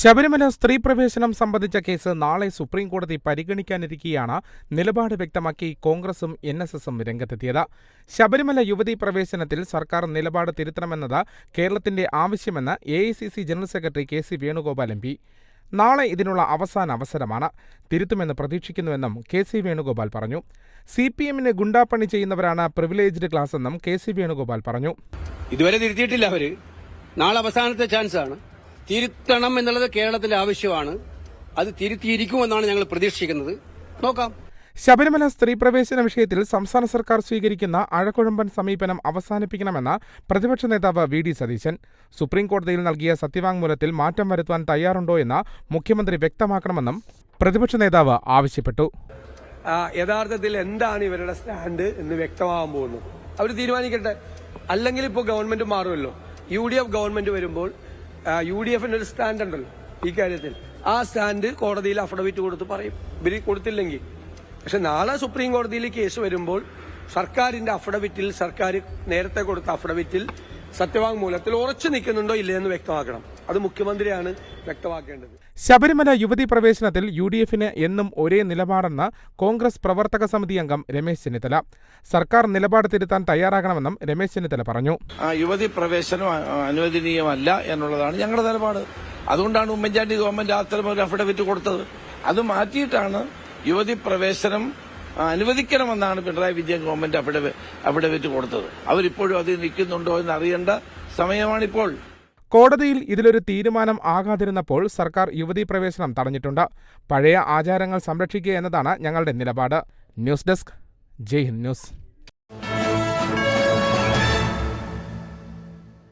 ശബരിമല സ്ത്രീ പ്രവേശനം സംബന്ധിച്ച കേസ് നാളെ സുപ്രീം കോടതി പരിഗണിക്കാനിരിക്കെയാണ് നിലപാട് വ്യക്തമാക്കി കോൺഗ്രസും എൻ എസ് എസും രംഗത്തെത്തിയത്. ശബരിമല യുവതീ പ്രവേശനത്തിൽ സർക്കാർ നിലപാട് തിരുത്തണമെന്നത് കേരളത്തിന്റെ ആവശ്യമെന്ന് A general secretary K C Venugopal M P. നാളെ ഇതിനുള്ള അവസാന അവസരമാണ്. തിരുത്തുമെന്ന് പ്രതീക്ഷിക്കുന്നുവെന്നും കെ സി വേണുഗോപാൽ പറഞ്ഞു. സി പി എമ്മിന് ഗുണ്ടാപ്പണി ചെയ്യുന്നവരാണ് പ്രിവിലേജ്ഡ് ക്ലാസ് എന്നും കെ സി വേണുഗോപാൽ പറഞ്ഞു. ഇതുവരെ തിരുത്തിയിട്ടില്ല അവർ. നാളെ അവസാനത്തെ ചാൻസ് ആണ് തിരുത്തണം എന്നുള്ളത് കേരളത്തിലെ ആവശ്യമാണ്. അത് തിരുത്തിയിരിക്കുമെന്നാണ് ഞങ്ങൾ പ്രതീക്ഷിക്കുന്നത്. നോക്കാം. ശബരിമല സ്ത്രീ പ്രവേശന വിഷയത്തിൽ സംസ്ഥാന സർക്കാർ സ്വീകരിക്കുന്ന അഴകുഴമ്പൻ സമീപനം അവസാനിപ്പിക്കണമെന്ന പ്രതിപക്ഷ നേതാവ് വി ഡി സതീശൻ. സുപ്രീംകോടതിയിൽ നൽകിയ സത്യവാങ്മൂലത്തിൽ മാറ്റം വരുത്താൻ തയ്യാറുണ്ടോ എന്ന് മുഖ്യമന്ത്രി വ്യക്തമാക്കണമെന്നും പ്രതിപക്ഷ നേതാവ് ആവശ്യപ്പെട്ടു. യഥാർത്ഥത്തിൽ എന്താണ് ഇവരുടെ സ്റ്റാൻഡ് എന്ന് വ്യക്തമാകാൻ പോകുന്നത് അവർ തീരുമാനിക്കട്ടെ. അല്ലെങ്കിൽ ഇപ്പോൾ ഗവൺമെന്റ് മാറുമല്ലോ. യു ഡി എഫ് ഗവൺമെന്റ് വരുമ്പോൾ യു ഡി എഫിന്റെ ഒരു സ്റ്റാൻഡ് ഉണ്ടല്ലോ ഈ കാര്യത്തിൽ. ആ സ്റ്റാൻഡ് കോടതിയിൽ അഫിഡവിറ്റ് കൊടുത്ത് പറയും. ഇവർ കൊടുത്തില്ലെങ്കിൽ. പക്ഷെ നാളെ സുപ്രീം കോടതിയിൽ കേസ് വരുമ്പോൾ സർക്കാരിന്റെ അഫിഡവിറ്റിൽ സർക്കാർ നേരത്തെ കൊടുത്ത അഫിഡവിറ്റിൽ സത്യവാങ്മൂലത്തിൽ ഉറച്ചു നിൽക്കുന്നുണ്ടോ ഇല്ലയെന്ന് വ്യക്തമാക്കണം. അത് മുഖ്യമന്ത്രിയാണ് വ്യക്തമാക്കേണ്ടത്. ശബരിമല യുവതി പ്രവേശനത്തിൽ യു ഡി എഫിന് എന്നും ഒരേ നിലപാടെന്ന് കോൺഗ്രസ് പ്രവർത്തക സമിതി അംഗം രമേശ് ചെന്നിത്തല. സർക്കാർ നിലപാട് തിരുത്താൻ തയ്യാറാകണമെന്നും രമേശ് ചെന്നിത്തല പറഞ്ഞു. ആ യുവതി പ്രവേശനം അനുവദനീയമല്ല എന്നുള്ളതാണ് ഞങ്ങളുടെ നിലപാട്. അതുകൊണ്ടാണ് ഉമ്മൻചാണ്ടി ഗവൺമെന്റ് അത്തരം ഒരു അഫിഡവിറ്റ് കൊടുത്തത്. അത് മാറ്റിയിട്ടാണ് യുവതി പ്രവേശനം അനുവദിക്കണമെന്നാണ് Pinarayi Vijayan government affidavit- affidavit കൊടുത്തത്. അവരിപ്പോഴും അതിൽ നിൽക്കുന്നുണ്ടോ എന്ന് അറിയേണ്ട സമയമാണിപ്പോൾ. കോടതിയിൽ ഇതിലൊരു തീരുമാനം ആകാതിരുന്നപ്പോൾ സർക്കാർ യുവതി പ്രവേശനം തടഞ്ഞിട്ടുണ്ട്. പഴയ ആചാരങ്ങൾ സംരക്ഷിക്കുക എന്നതാണ് ഞങ്ങളുടെ നിലപാട്. News desk Jai Hind news.